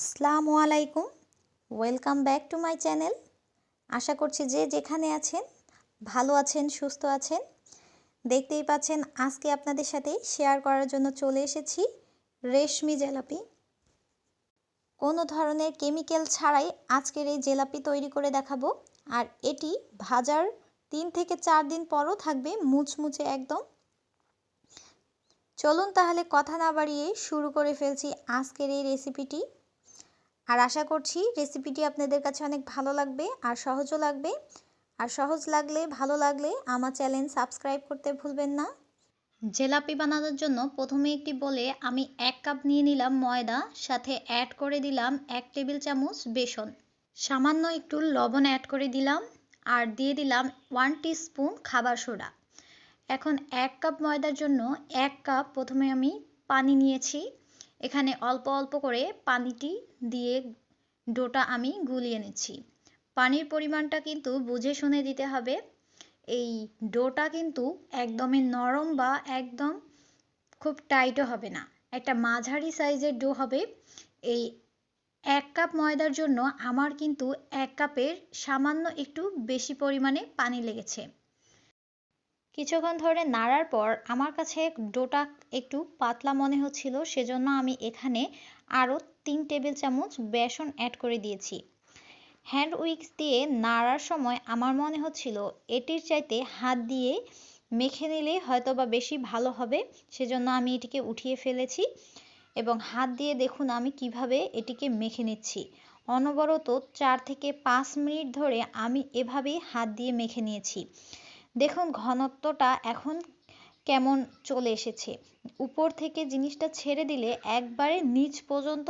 আসসালামু আলাইকুম। Welcome back to my channel আশা করছি যে যেখানে আছেন, ভালো আছেন, সুস্থ আছেন। দেখতেই পাচ্ছেন, আজকে আপনাদের সাথে শেয়ার করার জন্য চলে এসেছি রেশমি জেলাপি। কোনো ধরনের কেমিক্যাল ছাড়াই আজকের এই জেলাপি তৈরি করে দেখাবো। আর এটি ভাজার তিন থেকে চার দিন পরও থাকবে মুচমুচে একদম। চলুন তাহলে কথা না বাড়িয়ে শুরু করে ফেলছি আজকের এই রেসিপিটি আর আশা করছি রেসিপিটি আপনাদের কাছে অনেক ভালো লাগবে আর সহজও লাগবে। আর সহজ লাগলে, ভালো লাগলে আমার চ্যানেল সাবস্ক্রাইব করতে ভুলবেন না। জেলাপি বানানোর জন্য প্রথমে একটি বলে আমি এক কাপ নিয়ে নিলাম ময়দা, সাথে অ্যাড করে দিলাম এক টেবিল চামচ বেসন। সামান্য একটু লবণ অ্যাড করে দিলাম আর দিয়ে দিলাম ওয়ান স্পুন খাবার সোডা। এখন এক কাপ ময়দার জন্য এক কাপ প্রথমে আমি পানি নিয়েছি। এখানে অল্প অল্প করে পানিটি দিয়ে ডোটা আমি গুলিয়ে নিচ্ছি। পানির পরিমাণটা কিন্তু বুঝে শুনে দিতে হবে। এই ডোটা কিন্তু একদমই নরম বা একদম খুব টাইটও হবে না। একটা মাঝারি সাইজের ডো হবে। এই এক কাপ ময়দার জন্য আমার কিন্তু এক কাপের সামান্য একটু বেশি পরিমাণে পানি লেগেছে। কিছুক্ষণ ধরে নাড়ার পর আমার কাছে ডোটা একটু পাতলা মনে হচ্ছিল, সেজন্য আমি এখানে আরও তিন টেবিল চামচ বেসন অ্যাড করে দিয়েছি। হ্যান্ড উইক্স দিয়ে নাড়ার সময় আমার মনে হচ্ছিল, এটির চাইতে হাত দিয়ে মেখে নিলে হয়তো বা বেশি ভালো হবে, সেজন্য আমি এটিকে উঠিয়ে ফেলেছি এবং হাত দিয়ে দেখুন আমি কীভাবে এটিকে মেখে নিচ্ছি। অনবরত চার থেকে পাঁচ মিনিট ধরে আমি এভাবেই হাত দিয়ে মেখে নিয়েছি। দেখুন, ঘনত্বটা এখন কেমন চলে এসেছে। উপর থেকে জিনিসটা ছেড়ে দিলে একবারে নিচ পর্যন্ত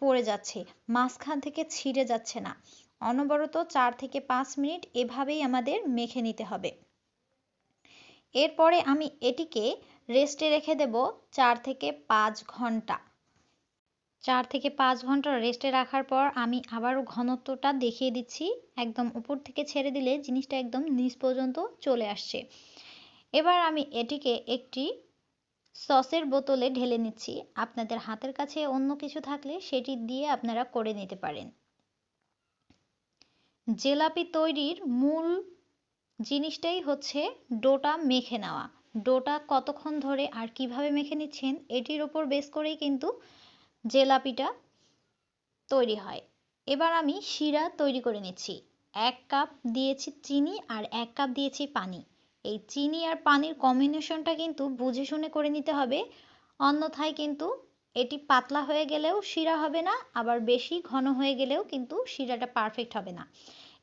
পড়ে যাচ্ছে, মাঝখান থেকে ছিঁড়ে যাচ্ছে না। অনবরত চার থেকে পাঁচ মিনিট এভাবেই আমাদের মেখে নিতে হবে। এরপরে আমি এটিকে রেস্টে রেখে দেব চার থেকে পাঁচ ঘণ্টা। চার থেকে পাঁচ ঘণ্টা রেস্টে রাখার পর আমি আবারও ঘনত্বটা দেখিয়ে দিচ্ছি। একদম উপর থেকে ছেড়ে দিলে জিনিসটা একদম নিচ পর্যন্ত চলে আসছে। এবার আমি এটিকে একটি সসের বোতলে ঢেলে নিচ্ছি। আপনাদের হাতের কাছে অন্য কিছু থাকলে সেটি দিয়ে আপনারা করে নিতে পারেন। জেলাপি তৈরির মূল জিনিসটাই হচ্ছে ডোটা মেখে নেওয়া। ডোটা কতক্ষণ ধরে আর কীভাবে মেখে নিচ্ছেন এটির ওপর বেস করেই কিন্তু জেলাপিটা তৈরি হয়। এবার আমি শিরা তৈরি করে নিচ্ছি। এক কাপ দিয়েছি চিনি আর এক কাপ দিয়েছি পানি। এই চিনি আর পানির কম্বিনেশনটা কিন্তু বুঝে শুনে করে নিতে হবে। অন্যথায় কিন্তু এটি পাতলা হয়ে গেলেও শিরা হবে না, আবার বেশি ঘন হয়ে গেলেও কিন্তু শিরাটা পারফেক্ট হবে না।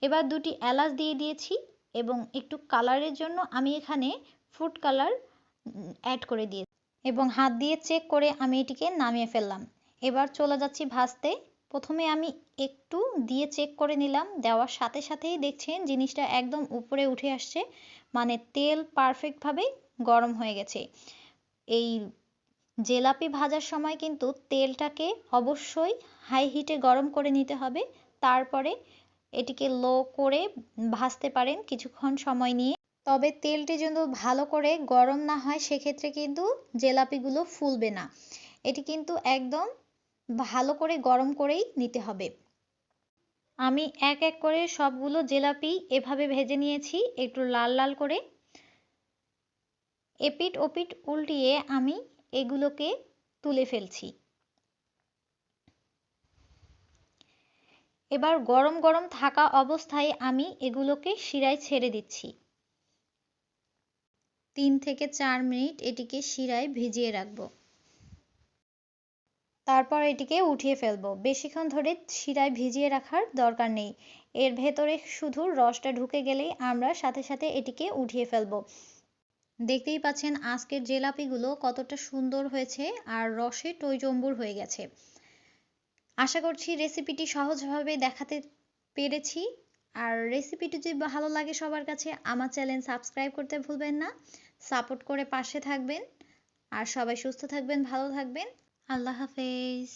এবার দুটি এলাচ দিয়ে দিয়েছি এবং একটু কালারের জন্য আমি এখানে ফুড কালার অ্যাড করে দিয়েছি। এবং হাত দিয়ে চেক করে আমি এটিকে নামিয়ে ফেললাম। এবার চলে যাচ্ছি ভাজতে। প্রথমে আমি একটু দিয়ে চেক করে নিলাম, দেওয়ার সাথে সাথেই দেখছেন জিনিসটা একদম উপরে উঠে আসছে মানে তেল পারফেক্টভাবে গরম হয়ে গেছে। এই জেলাপি ভাজার সময় কিন্তু তেলটাকে অবশ্যই হাই হিটে গরম করে নিতে হবে, তারপরে এটিকে লো করে ভাজতে পারেন কিছুক্ষণ সময় নিয়ে। তবে তেলটি যদি ভালো করে গরম না হয়, সেক্ষেত্রে কিন্তু জেলাপিগুলো ফুলবে না। এটি কিন্তু একদম ভালো করে গরম করেই নিতে হবে। আমি এক এক করে সবগুলো জেলাপি এভাবে ভেজে নিয়েছি, একটু লাল লাল করে। এপিট ওপিট উল্টিয়ে আমি এগুলোকে তুলে ফেলছি। এবার গরম গরম থাকা অবস্থায় আমি এগুলোকে শিরায় ছেড়ে দিচ্ছি। তিন থেকে চার মিনিট এটিকে শিরায় ভিজিয়ে রাখব। তারপর এটিকে উঠিয়ে ফেলব। বেশিক্ষণ ধরে শিরায় ভিজিয়ে রাখার দরকার নেই। এর ভেতরে শুধু রসটা ঢুকে গেলেই আমরা সাথে সাথে এটিকে উঠিয়ে ফেলব। দেখতেই পাচ্ছেন আজকের জেলাপিগুলো কতটা সুন্দর হয়েছে আর রসে টইজম্বুর হয়ে গেছে। আশা করছি রেসিপিটি সহজভাবে দেখাতে পেরেছি। আর রেসিপিটি যদি ভালো লাগে সবার কাছে, আমার চ্যানেল সাবস্ক্রাইব করতে ভুলবেন না। সাপোর্ট করে পাশে থাকবেন। আর সবাই সুস্থ থাকবেন, ভালো থাকবেন। আল্লাহ হাফেজ